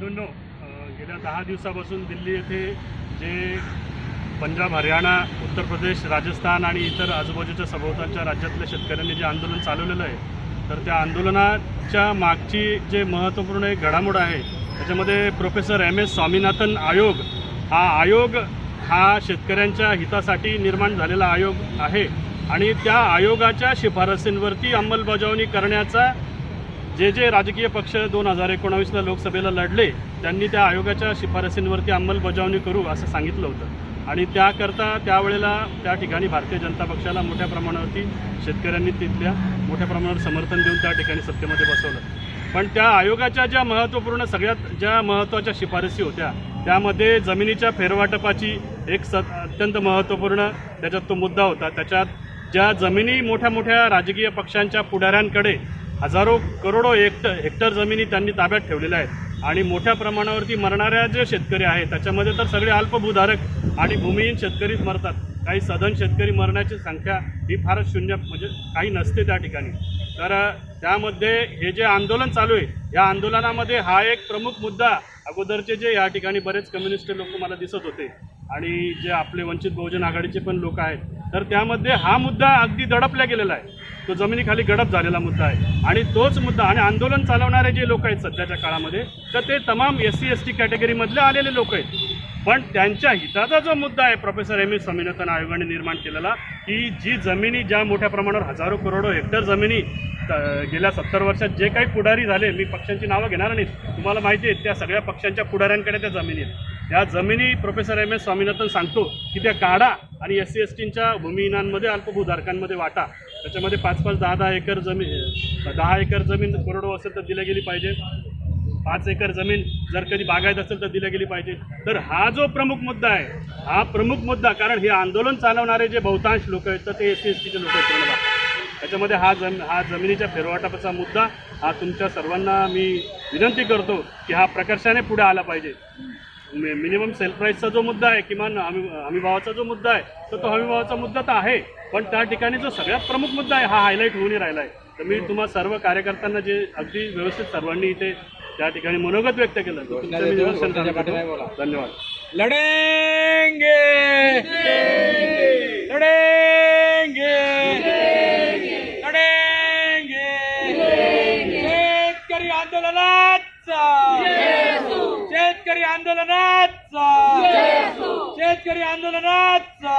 बंधूंनो गेल्या दहा दिवसापासून दिल्ली येथे जे पंजाब हरियाणा उत्तर प्रदेश राजस्थान आणि इतर आजूबाजूच्या सभोवतालच्या राज्यातल्या शेतकऱ्यांनी जे आंदोलन चालवलेलं आहे तर त्या आंदोलनाच्या मागची जे महत्त्वपूर्ण एक घडामोड आहे त्याच्यामध्ये प्रोफेसर एम एस स्वामीनाथन आयोग हा आयोग हा शेतकऱ्यांच्या हितासाठी निर्माण झालेला आयोग आहे आणि त्या आयोगाच्या शिफारसींवरती अंमलबजावणी करण्याचा जे जे राजकीय पक्ष दोन हजार एकोणावीसला लोकसभेला लढले त्यांनी त्या आयोगाच्या शिफारसींवरती अंमलबजावणी करू असं सांगितलं होतं. आणि त्याकरता त्यावेळेला त्या ठिकाणी भारतीय जनता पक्षाला मोठ्या प्रमाणावरती शेतकऱ्यांनी तिथल्या मोठ्या प्रमाणावर समर्थन देऊन त्या ठिकाणी सत्तेमध्ये बसवलं. पण त्या आयोगाच्या ज्या महत्त्वपूर्ण सगळ्यात ज्या महत्त्वाच्या शिफारसी होत्या त्यामध्ये जमिनीच्या फेरवाटपाची एक स अत्यंत महत्त्वपूर्ण त्याच्यात तो मुद्दा होता. त्याच्यात ज्या जमिनी मोठ्या मोठ्या राजकीय पक्षांच्या पुढाऱ्यांकडे हजारो करोडो हेक्टर हेक्टर जमिनी त्यांनी ताब्यात ठेवलेल्या आहेत. आणि मोठ्या प्रमाणावरती मरणाऱ्या जे शेतकरी आहेत त्याच्यामध्ये तर सगळे अल्पभूधारक आणि भूमिहीन शेतकरीच मरतात. काही सधन शेतकरी मरण्याची संख्या ही फारच शून्य म्हणजे काही नसते त्या ठिकाणी. तर त्यामध्ये हे जे आंदोलन चालू आहे या आंदोलनामध्ये हा एक प्रमुख मुद्दा अगोदरचे जे या ठिकाणी बरेच कम्युनिस्ट लोक मला दिसत होते. आणि जे आपले वंचित बहुजन आघाडीचे पण लोक आहेत तर त्यामध्ये हा मुद्दा अगदी दडपला गेलेला आहे. तो जमिनीखाली गडप झालेला मुद्दा आहे. आणि तोच मुद्दा आणि आंदोलन चालवणारे जे लोक आहेत सध्याच्या काळामध्ये तर ते तमाम एस सी एस टी कॅटेगरीमधले आलेले लोक आहेत. पण त्यांच्या हिताचा जो मुद्दा आहे प्रोफेसर एम एस स्वामीनाथन आयोगाने निर्माण केलेला की जी जमिनी ज्या मोठ्या प्रमाणावर हजारो करोडो हेक्टर जमिनी गेल्या सत्तर वर्षात जे काही पुढारी झाले मी पक्षांची नावं घेणार नाही तुम्हाला माहिती आहे त्या सगळ्या पक्षांच्या पुढाऱ्यांकडे त्या जमिनी आहेत. या जमिनी प्रोफेसर एम एस स्वामीनाथन सांगतो की त्या काढा आणि एस सी एस टींच्या भूमिहीनांमध्ये अल्पभूधारकांमध्ये वाटा. त्याच्यामध्ये पाच पाच दहा दहा एकर जमीन दहा एकर जमीन कोरडो असेल तर दिली गेली पाहिजे. पाच एकर जमीन जर कधी बागायत असेल तर दिली गेली पाहिजे. तर हा जो प्रमुख मुद्दा आहे हा प्रमुख मुद्दा कारण हे आंदोलन चालवणारे जे बहुतांश लोक आहेत तर ते एस सी एस टीचे लोक आहेत त्याच्यामध्ये हा जम हा जमिनीच्या फेरवाटपाचा मुद्दा हा तुमच्या सर्वांना मी विनंती करतो की हा प्रकर्षाने पुढे आला पाहिजे. मिनिमम सेल प्राईसचा जो मुद्दा आहे किमान हमी हमीभावाचा जो मुद्दा आहे तर तो हमीभावाचा मुद्दा तर आहे. पण त्या ठिकाणी जो सगळ्यात प्रमुख मुद्दा आहे हा हायलाईट होऊनही राहिला आहे तर मी तुम्हा सर्व कार्यकर्त्यांना जे अगदी व्यवस्थित सर्वांनी इथे त्या ठिकाणी मनोगत व्यक्त केलं. धन्यवाद. लढेंगे. लढेंगे. लढेंगे. शेतकरी आंदोलनाचा शेतकरी आंदोलनाचा शेतकरी आंदोलनाचा